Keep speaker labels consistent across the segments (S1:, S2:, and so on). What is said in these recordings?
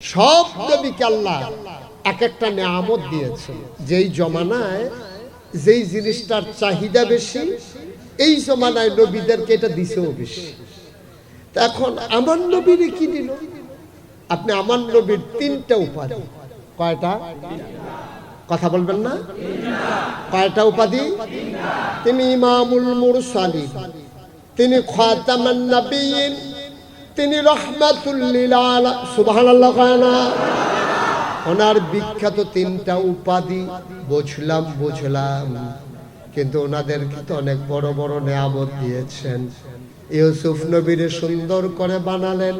S1: সব নবীকে আল্লাহ এক একটা নেয়ামত দিয়েছে যেই জমানায় যেই জিনিসটার চাহিদা বেশি, এই জমানায় নবীদেরকে এটা দিছেও বেশি। এখন আমার নবীর কি দিল? আপনি আমার নবীর তিনটা উপাধি। কয়টা? কথা বলবেন না? কয়টা উপাধি? তিনি ইমামুল মুরসালিন, তিনি খাতামান নবীন তিনি ওনার বিখ্যাত তিনটা উপাধি বুঝলাম বুঝলাম। কিন্তু ওনাদেরকে তো অনেক বড় বড় নেয়ামত দিয়েছেন। ইউসুফ নবীরে সুন্দর করে বানালেন।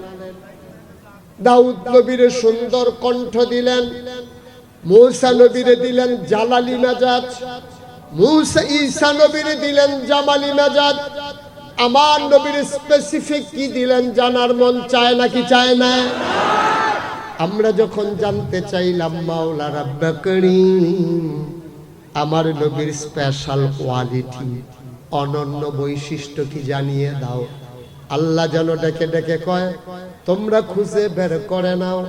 S1: দাউদ নবীরে সুন্দর কণ্ঠ দিলেন। মৌসা নবীরে দিলেন জালালি মেজাজ। মৌসা ঈসা নবীরে দিলেন জামালি মেজাজ। আমার নবীর স্পেসিফিক কি দিলেন জানার মন চায় নাকি চায় না? আমরা যখন জানতে চাইলাম মাওলা রাব্বা করিম আমার নবীর স্পেশাল কোয়ালিটি অনন্য বৈশিষ্ট্য কি জানিয়ে দাও? আল্লাহ যেন ডেকে ডেকে কয়, তোমরা খুঁজে বের করে নাও।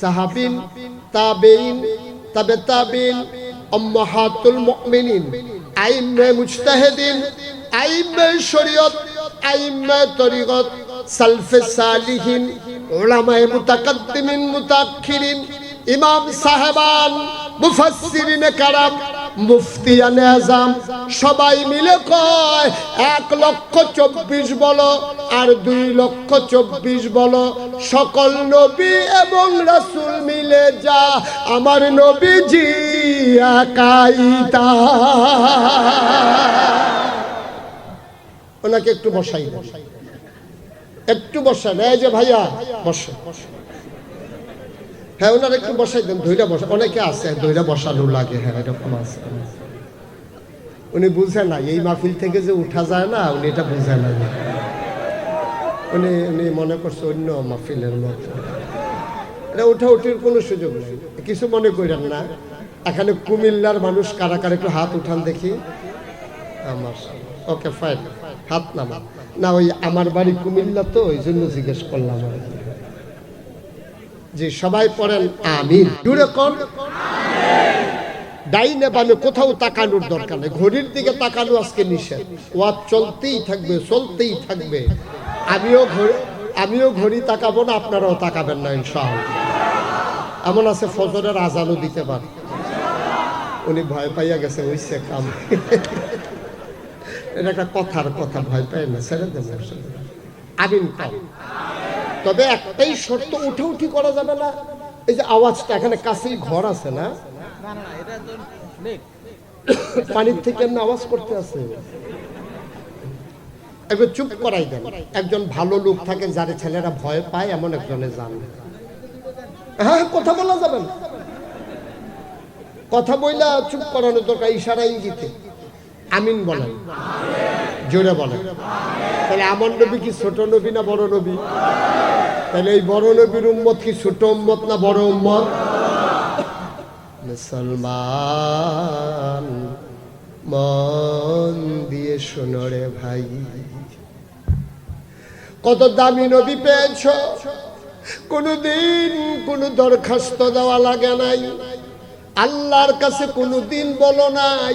S1: সাহাবিন তাবেইন তবে তাবিন অম্মাহাতুল মুমিনিন, আইম্মে মুজতাহিদিন, আইম্মে শরীয়ত সবাই মিলে কয়, এক লক্ষ চব্বিশ বলো আর দুই লক্ষ চব্বিশ বলো, সকল নবী এবং রাসূল মিলে যা, আমার নবীজি একাইতা ওনাকে একটু বসাই একটু বসান। এই যে ভাইয়া বসে হ্যাঁ ওনার একটু বসাই দেন। ধৈরা বসা অনেকে আছে ধৈরা বসানো লাগে। হ্যাঁ এরকম আছে। উনি বুঝে না এই মাহফিল থেকে যে উঠা যায় না, উনি এটা বুঝে না উনি উনি মনে করছে অন্য মাহফিলের মতো। এটা উঠা উঠির কোনো সুযোগ নেই। কিছু মনে করেন না। এখানে কুমিল্লার মানুষ কারা কারা একটু হাত উঠান দেখি। আমার ওকে ফাইন হাত নামা না, ওই আমার বাড়ি কুমিল্লা তো, ওই জন্য জিজ্ঞেস করলাম। জি সবাই পড়েন, আমিন। জুড়ে কোন ডাইনে বামে কোথাও তাকানোর দরকার নেই। ঘড়ির দিকে তাকানো আজকে নিষেধ। ওয়াজ চলতেই থাকবে চলতেই থাকবে। আমিও ঘড়ি আমিও ঘড়ি তাকাবো না, আপনারাও তাকাবেন না, ইনশাআল্লাহ। এমন আছে, ফজরের আজানও দিতে পারে। উনি ভয় পাইয়া গেছে ওইসে কাম। এটা একটা কথার কথা ভয় পাই না ছেড়ে দেবো আমিন তবে একটাই শর্ত উঠে উঠি করা যাবে না। এই যে আওয়াজটা এখানে কাছেই ঘর আছে না? পানির থেকে এমনি আওয়াজ করতে আছে। চুপ করাই দেন। একজন ভালো লোক থাকে যারে ছেলেরা ভয় পায় এমন একজনে যান। হ্যাঁ কথা বলা যাবে না। কথা বইলা চুপ করানো দরকার ইশারা ইঙ্গিতে। আমিন বলেন। জোরে বলেন। তাহলে আমার নবী কি ছোট নবী না বড় নবী? তাহলে এই বড় নবীর উম্মত কি ছোট উম্মত না বড় উম্মত? মুসলমান, মন দিয়ে শোনো রে ভাই। কত দামি নবী পেয়েছ? কোনদিন কোনো দরখাস্ত দেওয়া লাগে নাই। আল্লাহর কাছে কোনোদিন বলো নাই।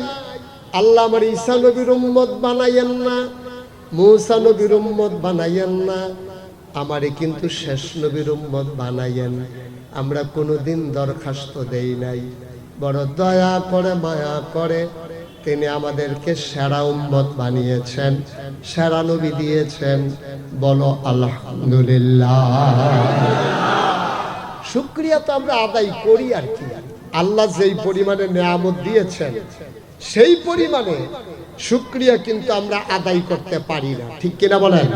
S1: আল্লাহ আমার ঈসা নবীর উম্মত বানাইয়েন না, মৌসা নবীর উম্মত বানাইয়েন না, আমারে কিন্তু শেষ নবীর উম্মত বানাইয়েন। আমরা কোনোদিন দরখাস্ত দেই নাই। বড় দয়া করে, মায়া করে তিনি আমাদেরকে সেরা উম্মত বানিয়েছেন, সেরা নবী দিয়েছেন। বলো, আলহামদুলিল্লাহ। শুক্রিয়া তো আমরা আদায় করি আর কি। আল্লাহ যেই পরিমাণে নেয়ামত দিয়েছেন সেই পরিমাণে শুক্রিয়া কিন্তু আমরা আদায় করতে পারি না। ঠিক কিনা বলেন?